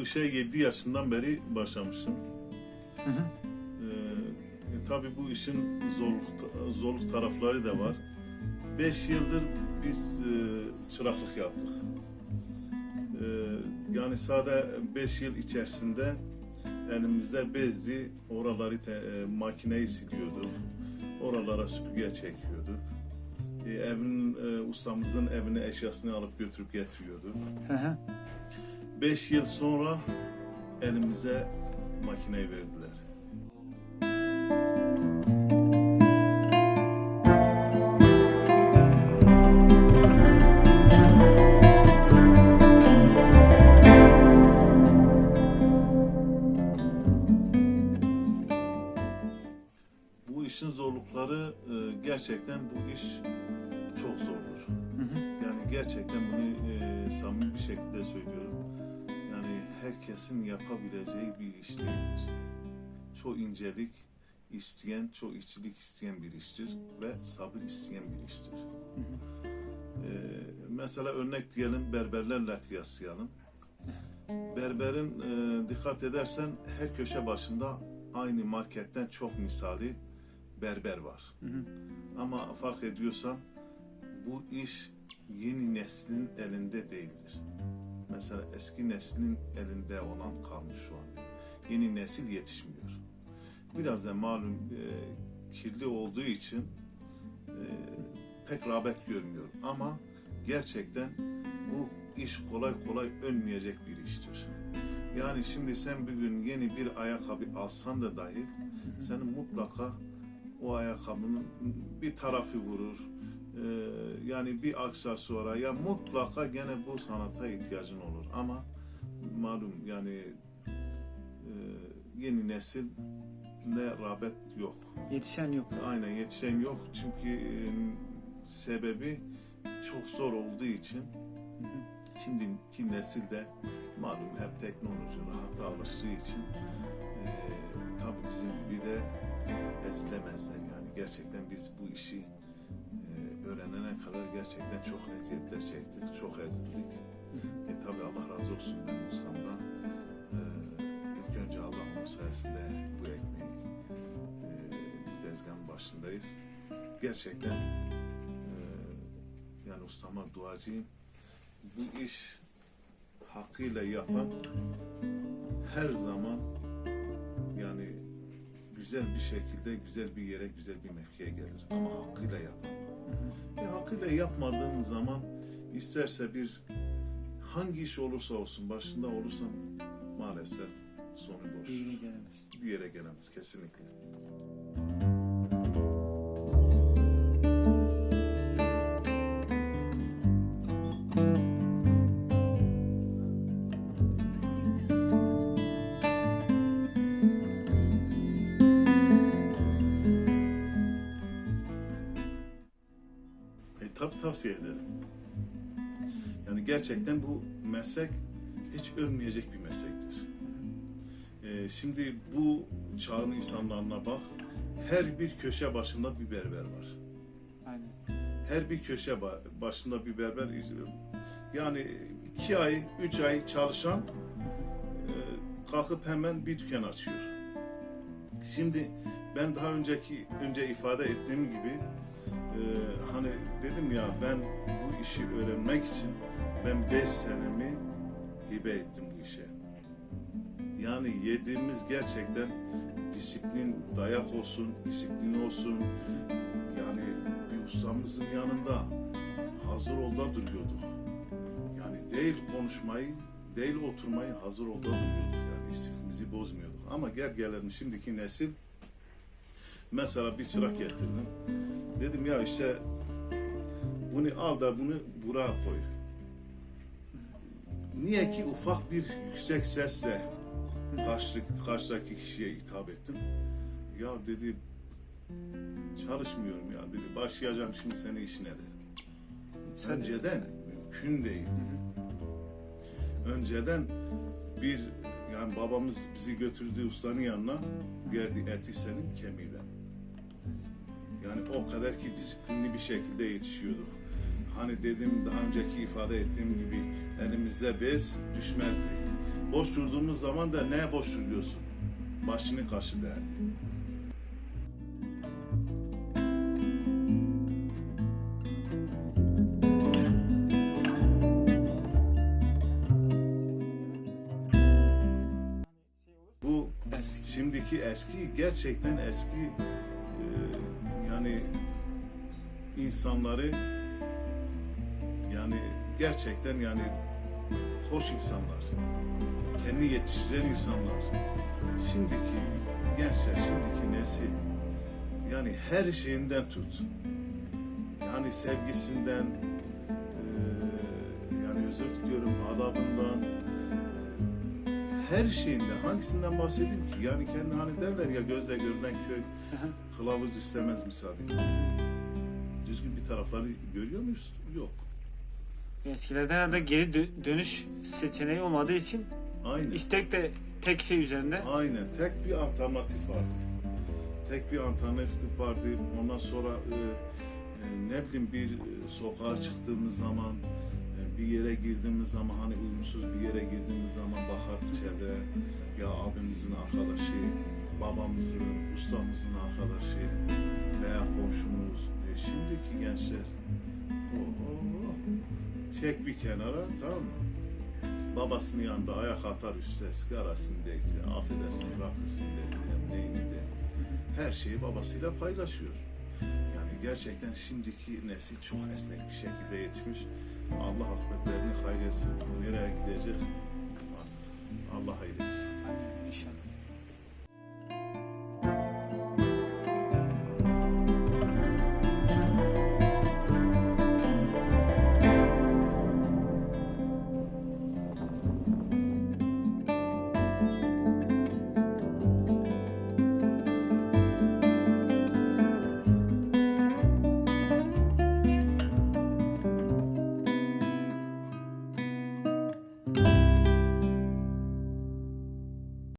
Bu işe 7 yaşından beri başlamışım. Hı hı. Ee, e, tabii bu işin zorluk, zorluk tarafları da var. 5 yıldır biz e, çıraklık yaptık. Ee, yani sade 5 yıl içerisinde elimizde bezdi, oraları te, e, makineyi siliyorduk. Oralara süpürge çekiyorduk. E, evin, e, ustamızın evine eşyasını alıp götürüp getiriyorduk. Hı hı. 5 yıl sonra elimize makineyi verdiler. Bu işin zorlukları e, gerçekten bu iş çok zordur. Hı hı. Yani gerçekten bunu e, samimi bir şekilde söylüyorum. Herkesin yapabileceği bir iş değildir. Çok incelik isteyen, çok işçilik isteyen bir iştir ve sabır isteyen bir iştir. E, mesela örnek diyelim berberlerle kıyaslayalım. Berberin e, dikkat edersen her köşe başında aynı marketten çok misali berber var. Hı hı. Ama fark ediyorsan bu iş yeni neslin elinde değildir. Mesela eski neslin elinde olan kalmış şu an. Yeni nesil yetişmiyor. Biraz da malum e, kirli olduğu için e, pek rağbet görmüyor. Ama gerçekten bu iş kolay kolay ölmeyecek bir iştir. Yani şimdi sen bir gün yeni bir ayakkabı alsan da dahi senin mutlaka o ayakkabının bir tarafı vurur. Ee, yani bir aksesuara ya mutlaka gene bu sanata ihtiyacın olur. Ama malum yani e, yeni nesil de rağbet yok. Yetişen yok. Aynen yetişen yok çünkü e, sebebi çok zor olduğu için şimdiki nesil de malum hep teknoloji rahata alıştığı için e, tabii bizim gibi de ezilemezler yani gerçekten biz bu işi öğrenene kadar gerçekten çok eziyetler çektik, çok ezildik. E tabii Allah razı olsun ben ustamdan. E, ilk önce Allah'ın sayesinde bu ekmeği e, bu tezgahın başındayız. Gerçekten e, yani ustama duacıyım. Bu iş hakkıyla yapan her zaman yani güzel bir şekilde güzel bir yere güzel bir mevkiye gelir ama hakkıyla yapan. E, hakkıyla yapmadığın zaman isterse bir hangi iş olursa olsun başında olursan maalesef sonu boş. Bir yere gelemez. Bir yere gelemez kesinlikle. Tavsiye ederim. Yani gerçekten bu meslek hiç ölmeyecek bir meslektir. E, şimdi bu çağın insanlarına bak. Her bir köşe başında bir berber var. Aynen. Her bir köşe ba- başında bir berber izliyorum. Yani iki ay, üç ay çalışan e, kalkıp hemen bir dükkan açıyor. Şimdi ben daha önceki önce ifade ettiğim gibi e, hani dedim ya ben bu işi öğrenmek için ben 5 senemi hibe ettim bu işe. Yani yediğimiz gerçekten disiplin, dayak olsun, disiplin olsun. Yani bir ustamızın yanında hazır olda duruyorduk. Yani değil konuşmayı, değil oturmayı hazır olda duruyorduk. Yani istifimizi bozmuyorduk. Ama gel gelelim şimdiki nesil mesela bir çırak getirdim. Dedim ya işte bunu al da bunu buraya koy. Niye ki ufak bir yüksek sesle karşı, karşıdaki kişiye hitap ettim. Ya dedi çalışmıyorum ya dedi başlayacağım şimdi senin işine de. Sen Önceden mümkün değil. Önceden bir yani babamız bizi götürdüğü ustanın yanına geldi eti senin kemiği ben. Yani o kadar ki disiplinli bir şekilde yetişiyorduk. Hani dedim daha önceki ifade ettiğim gibi elimizde bez düşmezdi. Boş durduğumuz zaman da ne boş duruyorsun? Başını kaşı derdi. Şimdiki eski gerçekten eski yani insanları yani gerçekten yani hoş insanlar kendi yetiştiren insanlar. Şimdiki gençler şimdiki nesil yani her şeyinden tut. Yani sevgisinden e, yani özür diliyorum adabından her şeyinden hangisinden bahsedeyim ki? Yani kendi hani derler ya gözle görülen köy kılavuz istemez misali. Düzgün bir tarafları görüyor muyuz? Yok. Eskilerde herhalde geri dö- dönüş seçeneği olmadığı için Aynen. istek de tek şey üzerinde. Aynen. Tek bir alternatif vardı. Tek bir alternatif vardı. Ondan sonra e, e, ne bileyim bir e, sokağa çıktığımız zaman bir yere girdiğimiz zaman hani uyumsuz bir yere girdiğimiz zaman bakardık çevreye ya abimizin arkadaşı, babamızın, ustamızın arkadaşı veya komşumuz. E, şimdiki gençler oho, çek bir kenara tamam mı? babasının yanında ayak atar üstü eski arasındaydı. Affedersin rakısında bilmem neyini de. Her şeyi babasıyla paylaşıyor. Yani gerçekten şimdiki nesil çok esnek bir şekilde yetişmiş. Allah akıbetlerini hayretsin. Nereye gidecek artık Allah hayretsin.